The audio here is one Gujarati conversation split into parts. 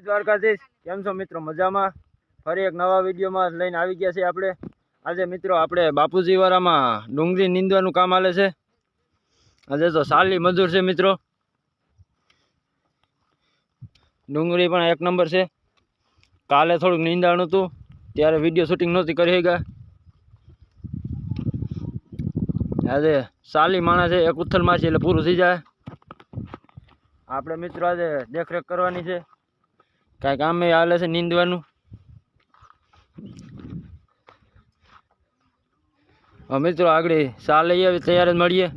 જય દ્વારકાધીશ. કેમ છો મિત્રો? મજામાં? ફરી એક નવા વિડીયોમાં લઈને આવી ગયા છીએ આપણે. આજે મિત્રો આપણે બાપુજીવાળામાં ડુંગળી નીંદવાનું કામ આવે છે. આજે તો સાલી મજૂર છે મિત્રો. ડુંગળી પણ એક નંબર છે. કાલે થોડુંક નીંદાણું હતું, ત્યારે વીડિયો શૂટિંગ નહોતી કરી ગયા આજે સાલી માણસ છે, એક ઉથલમાં છે એટલે પૂરું થઈ જાય. આપણે મિત્રો આજે દેખરેખ કરવાની છે. કાંઈ કામે હાલે છે નીંદવાનું. મિત્રો, આગળ સા લઈ આવી, તૈયાર જ મળીએ.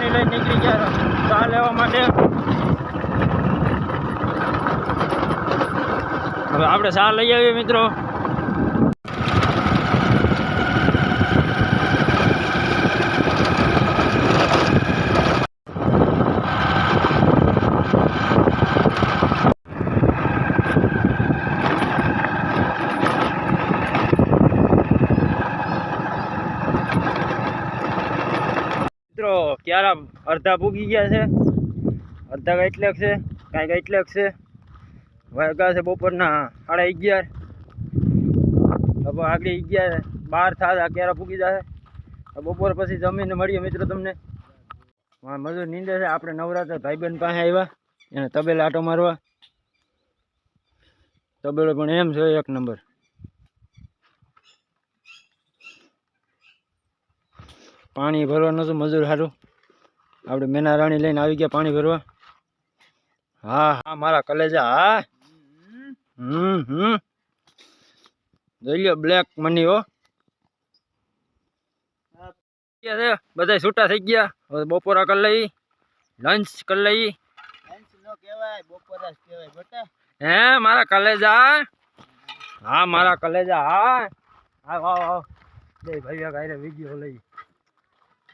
લઈને નીકળી ગયા સા લેવા માટે. હવે આપણે સા લઈ આવીએ, મિત્રો મિત્રો ક્યારા અડધા પૂગી ગયા છે. અડધા કેટલેક છે. કાંઈ કેટલેક છે. વાગ્યા છે બપોરના સાડા અગિયાર. હવે આગળ અગિયાર, બાર થાય ક્યારા પૂગી જશે. બપોર પછી જમીને મળીએ મિત્રો તમને. મજૂર નીંદે છે. આપણે નવરાત્ર ભાઈબંધ પાસે આવ્યા. એને તબેલા આટો મારવા. તબેલો પણ એમ છે, એક નંબર. પાણી ભરવાનું છે, મજૂર સારું આપણે મેના રાણી લઈને આવી ગયા પાણી ભરવા. હા હા મારા કલેજા હા. હમ હમ. જોઈ લ્યો બ્લેક મની હો. બધા છૂટા થઈ ગયા. હવે બપોરા કરી લઈ લંચ કરી લઈ. હે મારા કલેજા હા? મારા કલેજા હા. હા વાહ વાહ બે ભાઈઓ કાંઈ વીડિયો લઈ.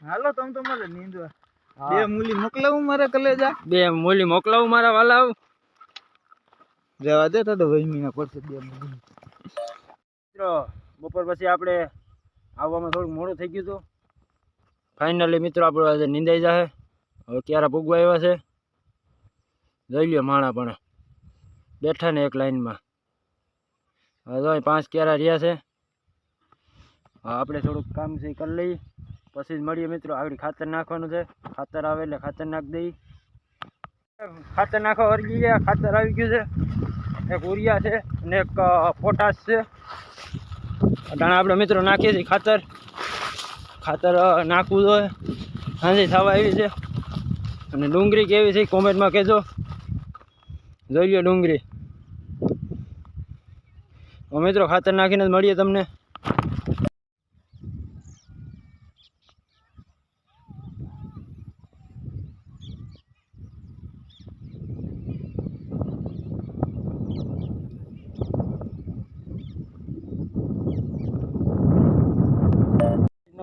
હાલો તમ તમારે નીંદવા. હા. બે મૂલી મોકલાવું મારે કલેજા? બે મૂલી મોકલાવું મારા વાલાવ. જવા દે તો વહીમીના પડશે બે મૂલી. મિત્રો બપોર પછી આપણે આવવામાં થોડુંક મોડું થઈ ગયું હતું. ફાઇનલી મિત્રો આપણે આજે નિંદાઈ જશે હવે ક્યારે ભોગવા આવ્યા છે? જોઈ લ્યો માણા પણ. બેઠા ને એક લાઈનમાં. હવે પાંચ ક્યારા રહ્યા છે. આપણે થોડુંક કામ છે કરી લઈએ. પછી જ મળીએ મિત્રો. આગળ ખાતર નાખવાનું છે. ખાતર આવે એટલે ખાતર નાખી દઈ ખાતર નાખવા વર્ગી ગયા. ખાતર આવી ગયું છે. એક ઉરિયા છે અને એક પોટાશ છે. અટાણે આપણે મિત્રો નાખીએ છીએ ખાતર. ખાતર નાખવું જોઈએ. સાંજે થવા આવી છે. અને ડુંગળી કેવી છે કોમેન્ટમાં કહેજો. જોઈ લો ડુંગળી. મિત્રો ખાતર નાખીને જ મળીએ તમને.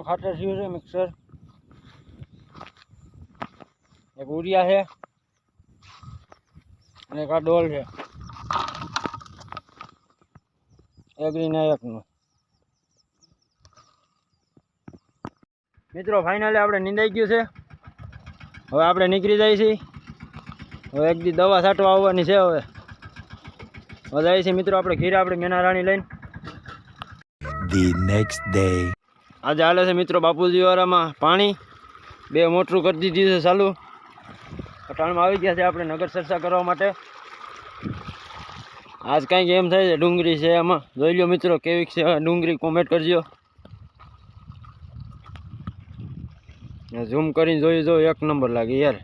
ખાતર થયું છે મિક્સર એક ઉરિયા છે અને એક આ ડોલ છે. એગ્રી ને એકનું મિત્રો ફાઇનલી આપણે નિંદાઈ ગયું છે. હવે આપણે નીકળી જાય છીએ. હવે એક દી દવા છાંટવા આવવાની છે હવે. હવે જાય છે મિત્રો, આપણે ખીરા આપણે મેના રાણી લઈને. The next day. આજે હાલે છે મિત્રો બાપુજીવાળામાં પાણી. બે મોટરું કરી દીધી છે ચાલુ. અટાણમાં આવી ગયા છે આપણે નગર ચર્ચા કરવા માટે. આજ કાંઈક એમ થાય છે ડુંગળી છે એમાં. જોઈ લો મિત્રો કેવી છે, ડુંગળી કોમેન્ટ કરજો. ઝૂમ કરીને જોઈ જો, એક નંબર લાગે યાર.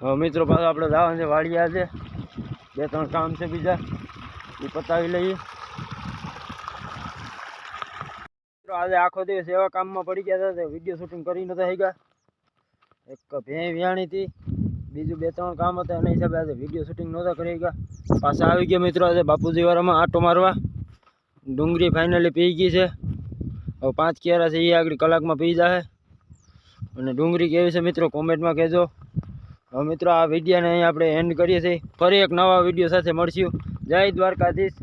હવે મિત્રો પાછો આપણે જવાનું છે વાડિયા છે બે ત્રણ કામ છે બીજા. એ પતાવી લઈએ મિત્રો આજે આખો દિવસ એવા કામમાં પડી ગયા હતા વીડિયો શૂટિંગ કરી નતા ગયા એક ભેં વ્યાણી હતી, બીજું બે ત્રણ કામ હતા, એના હિસાબે આજે વીડિયો શૂટિંગ નહોતા કરી ગયા પાછા આવી ગયા મિત્રો આજે બાપુજી વાળામાં આટો મારવા. ડુંગળી ફાઇનલી પી ગઈ છે. હવે પાંચ કેરા છે એ આગળ કલાકમાં પી જશે અને ડુંગળી કેવી છે મિત્રો, કોમેન્ટમાં કહેજો. હવે મિત્રો, આ વિડીયોને અહીં આપણે એન્ડ કરીએ છીએ. ફરી એક નવા વીડિયો સાથે મળશું. જય દ્વારકાધીશ.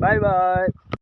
Bye bye